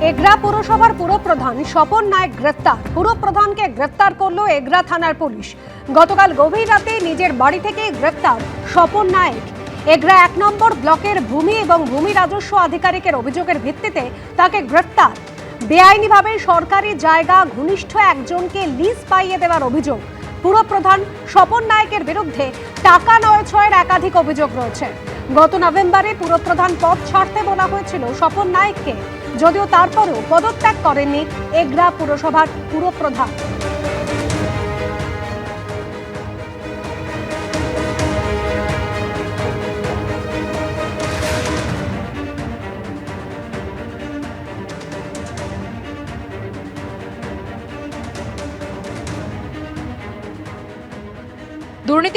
এগরা পুরসভার পুরপ্রধান স্বপন নায়ক গ্রেপ্তার। পুরপ্রধানকে গ্রেপ্তার করল এগরা থানার পুলিশ। গতকাল গভীর রাতে নিজের বাড়ি থেকে গ্রেপ্তার স্বপন নায়ক। এগরা এক নম্বর ব্লকের ভূমি এবং ভূমি রাজস্ব আধিকারিকের অভিযোগের ভিত্তিতে তাকে গ্রেপ্তার। বেআইনিভাবে সরকারি জায়গা ঘনিষ্ঠ একজনকে লিজ পাইয়ে দেওয়ার অভিযোগ। পুরপ্রধান স্বপন নায়কের বিরুদ্ধে টাকা নয় ছয়ের একাধিক অভিযোগ রয়েছে। গত নভেম্বরে পুরপ্রধান পদ ছাড়তে বলা হয়েছিল স্বপন নায়ককে। যদিও তারপরেও পদত্যাগ করেননি এগরা পুরসভার পুরপ্রধান।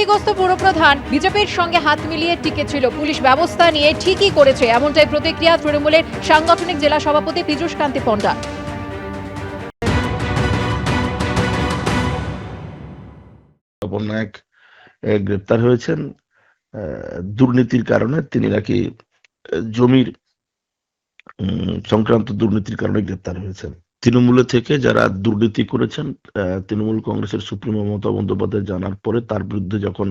দুর্নীতিগ্রস্ত পুরপ্রধান, বিজেপির সঙ্গে হাত মিলিয়ে টিকে ছিল। পুলিশ ব্যবস্থা নিয়ে ঠিকই করেছে, এমনটাই প্রতিক্রিয়া তৃণমূলের সাংগঠনিক জেলা সভাপতি পীযূষ কান্তি পণ্ডা নায়ক গ্রেপ্তার হয়েছেন। দুর্নীতির কারণে তিনি নাকি জমির সংক্রান্ত দুর্নীতির কারণে গ্রেপ্তার হয়েছেন। তৃণমূলে থেকে যারা দুর্নীতি করেছেন তৃণমূল কংগ্রেসের সুপ্রিমো মমতা বন্দ্যোপাধ্যায় জানার পরে তার বিরুদ্ধে যখন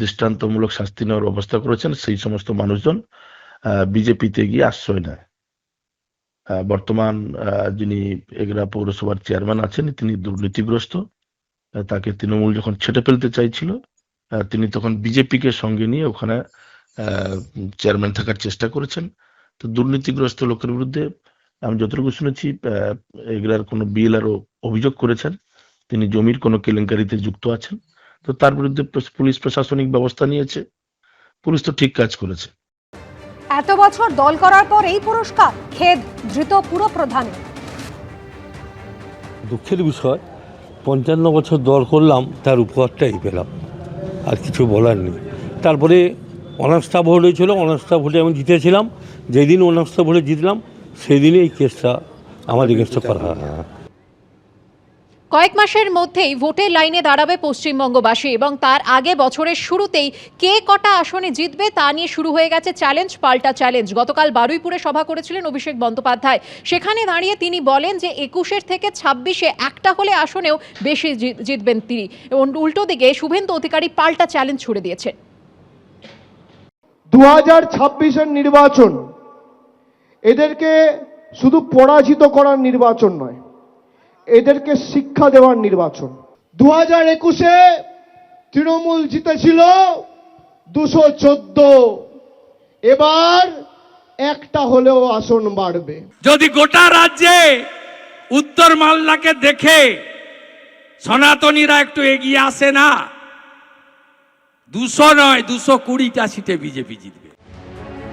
দৃষ্টান্তমূলক শাস্তি নেওয়ার ব্যবস্থা করেছেন, সেই সমস্ত মানুষজন বিজেপিতে গিয়ে আশ্রয় নেয়। বর্তমান যিনি এগরা পৌরসভার চেয়ারম্যান আছেন, তিনি দুর্নীতিগ্রস্ত। তাকে তৃণমূল যখন ছেটে ফেলতে চাইছিল তিনি তখন বিজেপিকে সঙ্গে নিয়ে ওখানে চেয়ারম্যান থাকার চেষ্টা করেছেন। তো দুর্নীতিগ্রস্ত লোকের বিরুদ্ধে আমি যতটুকু শুনেছি আহ, এগুলার কোনো বিএলআরও অভিযোগ করেছেন। তিনি জমির কোনো কেলেঙ্কারিতে যুক্ত আছেন। তো তার বিরুদ্ধে পুলিশ প্রশাসনিক ব্যবস্থা নিয়েছে। পুলিশ তো ঠিক কাজ করেছে। এত বছর দল করার পর এই পুরস্কার খেদ ধৃত পুরপ্রধানের দুঃখের বিষয় পঞ্চান্ন বছর দল করলাম তার উপহারটাই পেলাম। আর কিছু বলার নেই। তারপরে অনাস্থা ভোট হয়েছিল অনাস্থা ভোটে আমি জিতেছিলাম। যেদিন অনাস্থা ভোটে জিতলাম সেই দিনে এই কেসটা আমার এগেনস্টে করা হয়। কয়েক মাসের মধ্যেই ভোটের লাইনে দাঁড়াবে পশ্চিমবঙ্গবাসী এবং তার আগে বছরের শুরুতেই কে কটা আসনে জিতবে তা নিয়ে শুরু হয়ে গেছে চ্যালেঞ্জ পাল্টা চ্যালেঞ্জ। গতকাল বারুইপুরে সভা করেছিলেন অভিষেক বন্দ্যোপাধ্যায়। সেখানে দাঁড়িয়ে তিনি বলেন যে একুশের থেকে ছাব্বিশে একটা হলে আসনেও বেশি জিতবেন তিনি। এবং উল্টো দিকে শুভেন্দু অধিকারী পাল্টা চ্যালেঞ্জ ছুড়ে দিয়েছেন দু হাজার ছাব্বিশের নির্বাচন এদেরকে শুধু পরাজিত করার নির্বাচন নয় এদেরকে শিক্ষা দেওয়ার নির্বাচন। দু হাজার একুশে তৃণমূল জিতেছিল দুশো চোদ্দ। এবার একটা হলেও আসন বাড়বে। যদি গোটা রাজ্যে উত্তর মালদাকে দেখে সনাতনীরা একটু এগিয়ে আসে না দুশো নয় দুশো কুড়িটা সিটে বিজেপি জিতবে।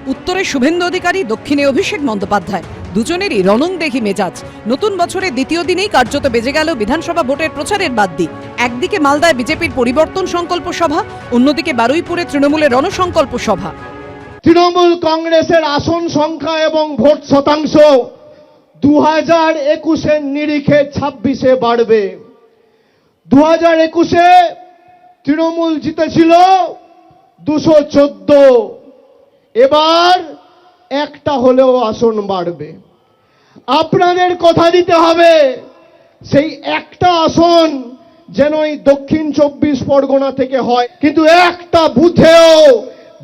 উত্তরে শুভেন্দু অধিকারী, দক্ষিণে অভিষেক বন্দ্যোপাধ্যায়। দুজনেরই রণংদেহী মেজাজ। নতুন বছরের দ্বিতীয় দিনেই কার্যত বেজে গেল বিধানসভা ভোটের প্রচারের বাদ্যি। একদিকে মালদায় বিজেপির পরিবর্তন সংকল্প সভা, অন্যদিকে বারুইপুরে তৃণমূলের রণসংকল্প সভা। তৃণমূল কংগ্রেসের আসন সংখ্যা এবং ভোট শতাংশ দু হাজার একুশের নিরিখে ছাব্বিশে বাড়বে। দু হাজার একুশে তৃণমূল জিতেছিল দুশো চোদ্দ। এবার একটা হলেও আসন বাড়বে। আপনাদের কথা দিতে হবে, সেই একটা আসন যেন এই দক্ষিণ চব্বিশ পরগনা থেকে হয়। কিন্তু একটা বুথেও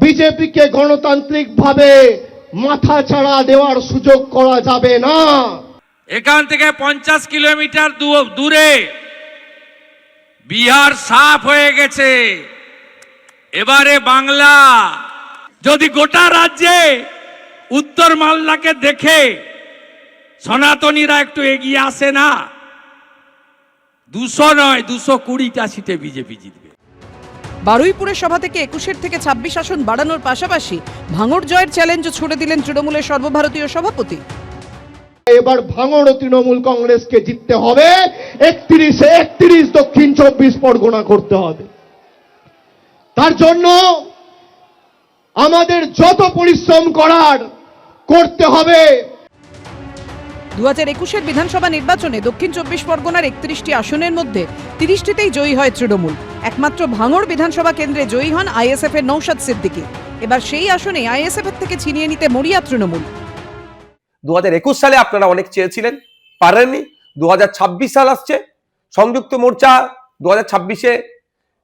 বিজেপিকে গণতান্ত্রিকভাবে মাথা ছাড়া দেওয়ার সুযোগ করা যাবে না। এখান থেকে পঞ্চাশ কিলোমিটার দূরে বিহার সাফ হয়ে গেছে। এবারে বাংলা যদি গোটা রাজ্যে উত্তর মালদাকে দেখে সনাতনীরা একটু এগিয়ে আসে না দুশো নয় দুশো কুড়িটা সিটে বিজেপি জিতবে। বারুইপুরের সভা থেকে একুশের থেকে ছাব্বিশ আসন বাড়ানোর পাশাপাশি ভাঙড় জয়ের চ্যালেঞ্জও ছুড়ে দিলেন তৃণমূলের সর্বভারতীয় সভাপতি। এবার ভাঙড় ও তৃণমূল কংগ্রেসকে জিততে হবে একত্রিশে একত্রিশ দক্ষিণ চব্বিশ পরগনা করতে হবে। তার জন্য আমাদের যত পরিশ্রম করার করতে হবে। দু হাজার একুশের বিধানসভা নির্বাচনে দক্ষিণ চব্বিশ পরগনার একত্রিশটি আসনের মধ্যে তিরিশটিতেই জয়ী হয় তৃণমূল। একমাত্র ভাঙড় বিধানসভা কেন্দ্রে জয়ী হন আইএসএফ এর নৌশাদ সিদ্দিকী। এবার সেই আসনে আইএসএফ এর থেকে ছিনিয়ে নিতে মরিয়া তৃণমূল। দু হাজার একুশ সালে আপনারা অনেক চেয়েছিলেন পারেননি। দু হাজার ছাব্বিশ সাল আসছে সংযুক্ত মোর্চা দু হাজার ছাব্বিশে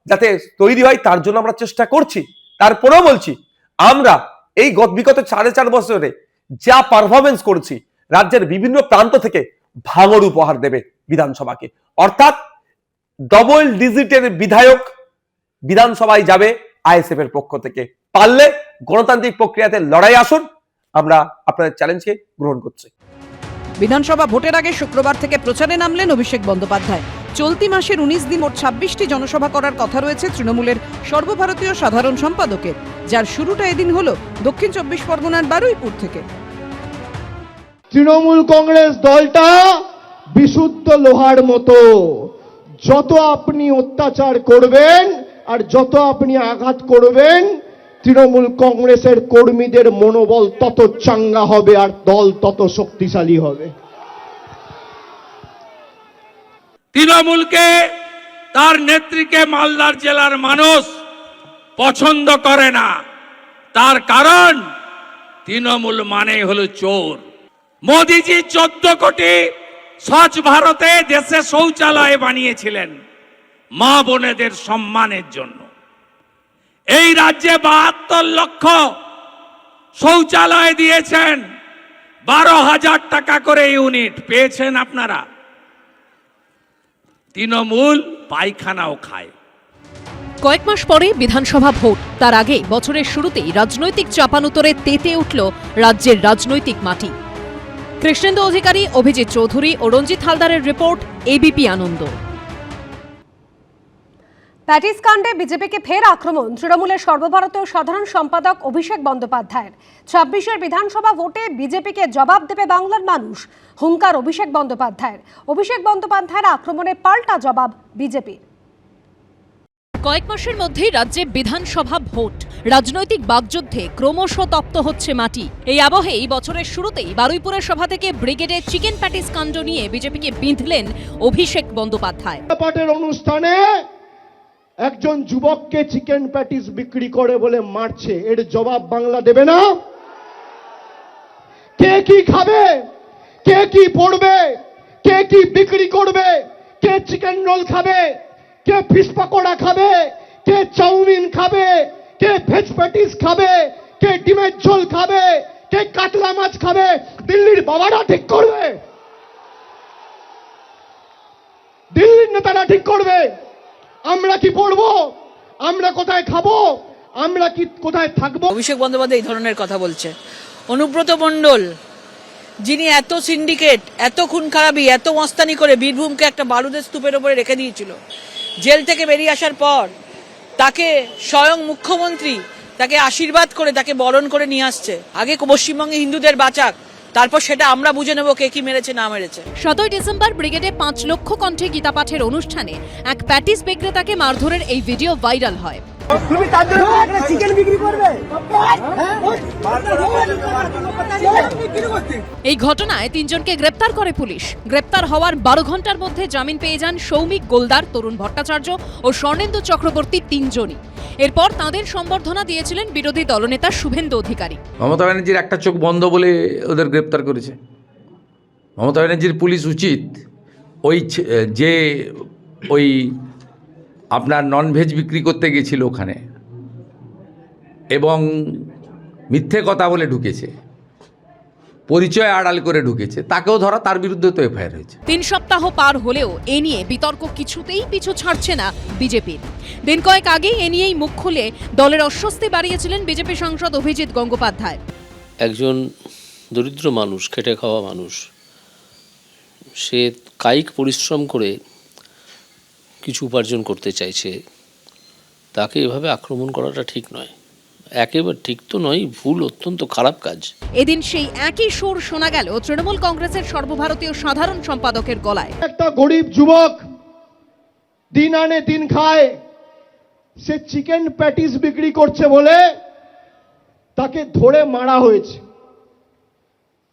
যাতে তৈরি হয় তার জন্য আমরা চেষ্টা করছি। তারপরেও বলছি আমরা এই গত- বিগত সাড়ে চার বছরে যা পারফরমেন্স করেছি, রাজ্যের বিভিন্ন প্রান্ত থেকে ভাঙর উপহার দেবে বিধানসভাকে। অর্থাৎ ডবল ডিজিটের বিধায়ক বিধানসভায় যাবে আইএসএফ এর পক্ষ থেকে। পারলে গণতান্ত্রিক প্রক্রিয়াতে লড়াই আসুন, আমরা আপনাদের চ্যালেঞ্জকে গ্রহণ করছি। বিধানসভা ভোটের আগে শুক্রবার থেকে প্রচারে নামলেন অভিষেক বন্দ্যোপাধ্যায়। চলতি মাসের উনিশ দিন মোট ছাব্বিশটি জনসভা করার কথা রয়েছে তৃণমূলের সর্বভারতীয় সাধারণ সম্পাদকের, যার শুরুটা এদিন হলো দক্ষিণ চব্বিশ পরগনার বারুইপুর থেকে। তৃণমূল কংগ্রেস দলটা বিশুদ্ধ লোহার মতো। যত আপনি অত্যাচার করবেন আর যত আপনি আঘাত করবেন, তৃণমূল কংগ্রেসের কর্মীদের মনোবল তত চাঙ্গা হবে আর দল তত শক্তিশালী হবে। তৃণমূলকে, তার নেত্রীকে মালদার জেলার মানুষ পছন্দ করে না। তার কারণ, তৃণমূল মানে হলো চোর। মোদিজি চোদ্দ কোটি স্বচ্ছ ভারতে দেশে শৌচালয় বানিয়েছিলেন মা বোনেদের সম্মানের জন্য। এই রাজ্যে বাহাত্তর লক্ষ শৌচালয় দিয়েছেন, বারো হাজার টাকা করে ইউনিট। পেয়েছেন আপনারা? তৃণমূল পায়খানাও খায়। কয়েক মাস পরে বিধানসভা ভোট। তার আগে বছরের শুরুতেই রাজনৈতিক চাপানুতরে তেতে উঠল রাজ্যের রাজনৈতিক মাটি। কৃষ্ণেন্দু অধিকারী অভিজিৎ চৌধুরী ও রঞ্জিত হালদারের রিপোর্ট এবিপি আনন্দ। প্যাটিস কাণ্ডে বিজেপিকে ফের আক্রমণ। তৃণমূলের সর্বভারতীয় সাধারণ সম্পাদক অভিষেক বন্দ্যোপাধ্যায়ের। ছাব্বিশের বিধানসভা ভোটে বিজেপিকে জবাব দেবে বাংলার মানুষ হুঙ্কার অভিষেক বন্দ্যোপাধ্যায়ের। অভিষেক বন্দ্যোপাধ্যায়ের আক্রমণে পাল্টা জবাব বিজেপির কয়েক মাসের মধ্যেই রাজ্যে বিধানসভা ভোট। রাজনৈতিক বাগযুদ্ধে ক্রমশ তপ্ত হচ্ছে মাটি। এই আবহে এই বছরের শুরুতেই বারুইপুরের সভা থেকে ব্রিগেডে চিকেন প্যাটিস কাণ্ড নিয়ে বিজেপিকে বিঁধলেন অভিষেক বন্দ্যোপাধ্যায়। পাটের অনুষ্ঠানে একজন যুবককে চিকেন প্যাটিস বিক্রি করে বলে মারছে, এর জবাব বাংলা দেবে না। কে কি খাবে? কে কি পড়বে? কে কি বিক্রি করবে? কে চিকেন রোল খাবে? কে ফিশ পকোড়া খাবে? কে চাউমিন খাবে? কে ভেজ প্যাটিস খাবে? কে ডিমের ঝোল খাবে? কে কাতলা মাছ খাবে? দিল্লির বাবারা ঠিক করবে। দিল্লির নেতারা ঠিক করবে। আমরা কি পড়ব? আমরা কোথায় খাব? আমরা কি কোথায় থাকব? অভিষেক বন্দ্যোপাধ্যায় এই ধরনের কথা বলছে। অনুব্রত মণ্ডল, যিনি এত সিন্ডিকেট এত খুন খারাপি এত মস্তানি করে বীরভূমকে একটা বারুদের স্তূপের ওপরে রেখে দিয়েছিল, জেল থেকে বেরিয়ে আসার পর তাকে স্বয়ং মুখ্যমন্ত্রী, তাকে আশীর্বাদ করে, তাকে বরণ করে নিয়ে আসছে। আগে পশ্চিমবঙ্গে হিন্দুদের বাঁচাক তারপর সেটা আমরা বুঝে নেব কে কি মেরেছে না মেরেছে। সতই ডিসেম্বর ব্রিগেডে পাঁচ লক্ষ কণ্ঠে গীতা পাঠের অনুষ্ঠানে এক প্যাটিস বিক্রেতাকে মারধরের এই ভিডিও ভাইরাল হয়? এই ঘটনায় তিনজনকে গ্রেপ্তার করে পুলিশ। গ্রেপ্তার হওয়ার বারো ঘণ্টার মধ্যে জামিন পেয়ে যান সৌমিক গোলদার, তরুণ ভট্টাচার্য ও স্বর্ণেন্দু চক্রবর্তী তিনজনই। এরপর তাঁদের সম্বর্ধনা দিয়েছিলেন বিরোধী দলনেতা শুভেন্দু অধিকারী। মমতা ব্যানার্জির একটা চোখ বন্ধ বলে ওদের গ্রেপ্তার করেছে। মমতা ব্যানার্জির পুলিশ উচিত ওই যে ওই আপনার ননভেজ বিক্রি করতে গেছিল ওখানে এবং মিথ্যে কথা বলে ঢুকেছে পরিচয় আড়াল করে ঢুকেছে তাকেও ধরা তার বিরুদ্ধে তো এফআইআর হয়েছে। তিন সপ্তাহ পার হলেও এ নিয়ে বিতর্ক কিছুতেই পিছু ছাড়ছে না বিজেপির। দিন কয়েক আগেই এ নিয়েই মুখ খুলে দলের অস্বস্তি বাড়িয়েছিলেন বিজেপি সাংসদ অভিজিৎ গঙ্গোপাধ্যায়। একজন দরিদ্র মানুষ খেটে খাওয়া মানুষ সে কায়িক পরিশ্রম করে কিছু উপার্জন করতে চাইছে তাকে এভাবে আক্রমণ করাটা ঠিক নয়। একেবারে ঠিক তো নয় ভুল অত্যন্ত খারাপ কাজ। এদিন সেই একই সুর শোনা গেল তৃণমূল কংগ্রেসের সর্বভারতীয় সাধারণ সম্পাদকের গলায়। একটা গরিব যুবক দিন আনে দিন খায় সে চিকেন প্যাটিস বিক্রি করছে বলে তাকে ধরে মারা হয়েছে।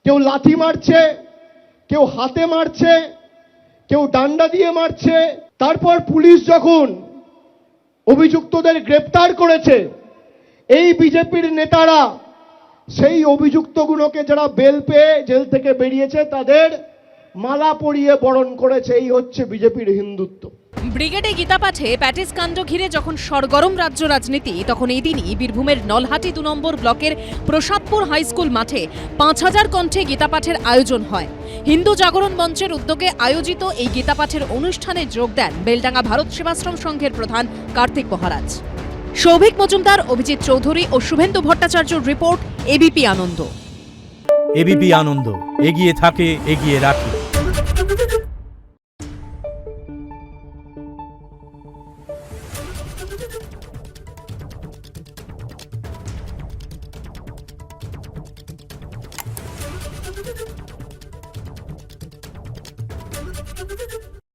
কেউ লাথি মারছে কেউ হাতে মারছে কেউ ডান্ডা দিয়ে মারছে। তারপর পুলিশ যখন অভিযুক্তদের গ্রেপ্তার করেছে এই বিজেপির নেতারা, সেই অভিযুক্তগুলোকে যারা বেল পেয়ে জেল থেকে বেরিয়েছে, তাদের মালা পরিয়ে বরণ করেছে। এই হচ্ছে বিজেপির হিন্দুত্ব। ব্রিগেডে গীতা পাঠে প্যাটিস কাণ্ড ঘিরে যখন সরগরম রাজ্য রাজনীতি, তখন এই দিনই বীরভূমের নলহাটি দু নম্বর ব্লকের প্রসাদপুর হাই স্কুল মাঠে পাঁচ হাজার কণ্ঠে গীতা পাঠের আয়োজন হয়। হিন্দু জাগরণ মঞ্চের উদ্যোগে আয়োজিত এই গীতা পাঠের অনুষ্ঠানে যোগ দেন বেলডাঙ্গা ভারত সেবাশ্রম সংঘের প্রধান কার্তিক মহারাজ। সৌভিক মজুমদার, অভিজিৎ চৌধুরী ও Suvendu ভট্টাচার্যর report ABP Ananda. ABP Ananda, এগিয়ে থাকে, এগিয়ে রাখে।